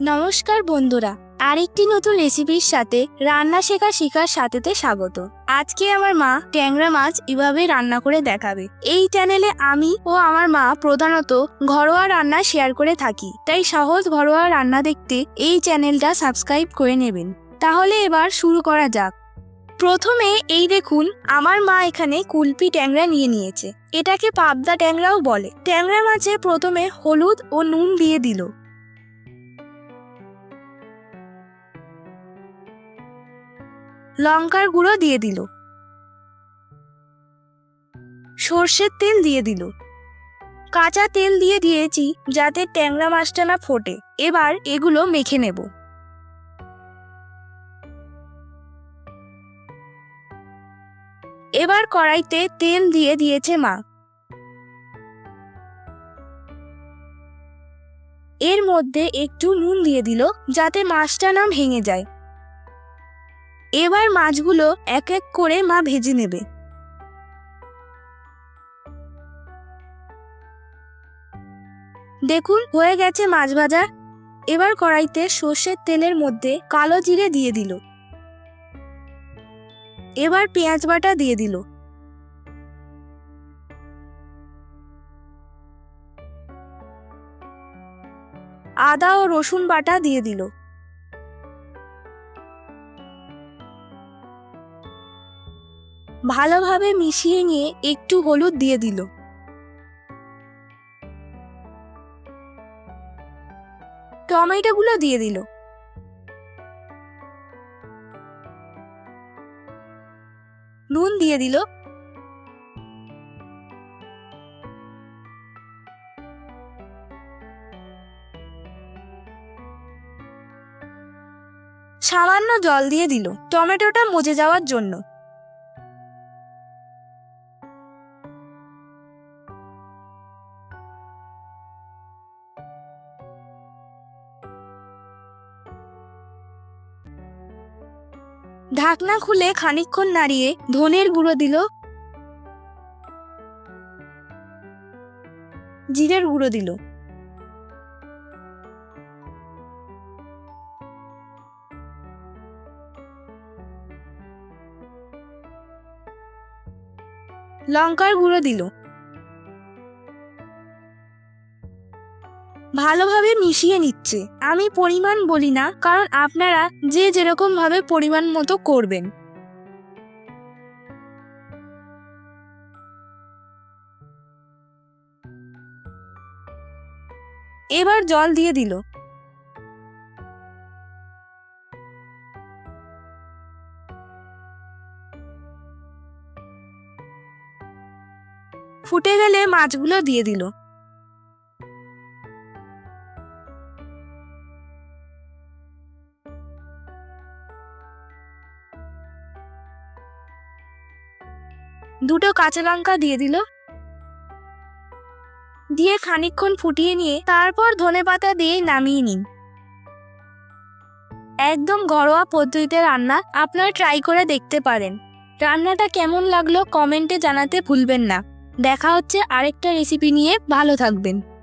নমস্কার বন্ধুরা, আরেকটি নতুন রেসিপির সাথে রান্না শেখা শিখার সাথেতে স্বাগত। আজকে আমার মা ট্যাংরা মাছ এভাবে রান্না করে দেখাবে। এই চ্যানেলে আমি ও আমার মা প্রধানত ঘরোয়া রান্না শেয়ার করে থাকি। তাই সহজ ঘরোয়া রান্না দেখতে এই চ্যানেলটা সাবস্ক্রাইব করে নেবেন। তাহলে এবার শুরু করা যাক। প্রথমে এই দেখুন, আমার মা এখানে কুলপি ট্যাংরা নিয়ে নিয়েছে। এটাকে পাবদা ট্যাংরাও বলে। ট্যাংরা মাছে প্রথমে হলুদ ও নুন দিয়ে দিল। লঙ্কার গুঁড়ো দিয়ে দিল। সর্ষের তেল দিয়ে দিল। কাঁচা তেল দিয়ে দিয়েছি যাতে ট্যাংরা মাছটা না ফোটে। এবার এগুলো মেখে নেব। এবার কড়াইতে তেল দিয়ে দিয়েছে মা। এর মধ্যে একটু নুন দিয়ে দিল যাতে মাছটা না ভেঙে যায়। এবার মাছগুলো এক এক করে মা ভেজে নেবে। দেখুন, হয়ে গেছে মাছ ভাজা। এবার কড়াইতে সর্ষের তেলের মধ্যে কালো জিরে দিয়ে দিল। এবার পেঁয়াজ বাটা দিয়ে দিল। আদা ও রসুন বাটা দিয়ে দিল। ভালোভাবে মিশিয়ে নিয়ে একটু হলুদ দিয়ে দিল। টমেটোগুলো দিয়ে দিল। নুন দিয়ে দিল। সামান্য জল দিয়ে দিল। টমেটোটা মজে যাওয়ার জন্য। ঢাকনা খুলে খানিকক্ষণ নাড়িয়ে ধনের গুঁড়ো দিল। জিরের গুঁড়ো দিল। লঙ্কার গুঁড়ো দিল। ভালোভাবে মিশিয়ে নিচ্ছে। আমি পরিমাণ বলি না, কারণ আপনারা যে যেরকম ভাবে পরিমাণ মতো করবেন। এবার জল দিয়ে দিল। ফুটে গেলে মাছগুলো দিয়ে দিল। দুটো কাঁচা লঙ্কা দিয়ে দিল। দিয়ে খানিকক্ষণ ফুটিয়ে নিয়ে তারপর ধনে পাতা দিয়ে নামিয়ে নিন। একদম ঘরোয়া পদ্ধতিতে রান্না আপনারা ট্রাই করে দেখতে পারেন। রান্নাটা কেমন লাগল কমেন্টে জানাতে ভুলবেন না। দেখা হচ্ছে আরেকটা রেসিপি নিয়ে। ভালো থাকবেন।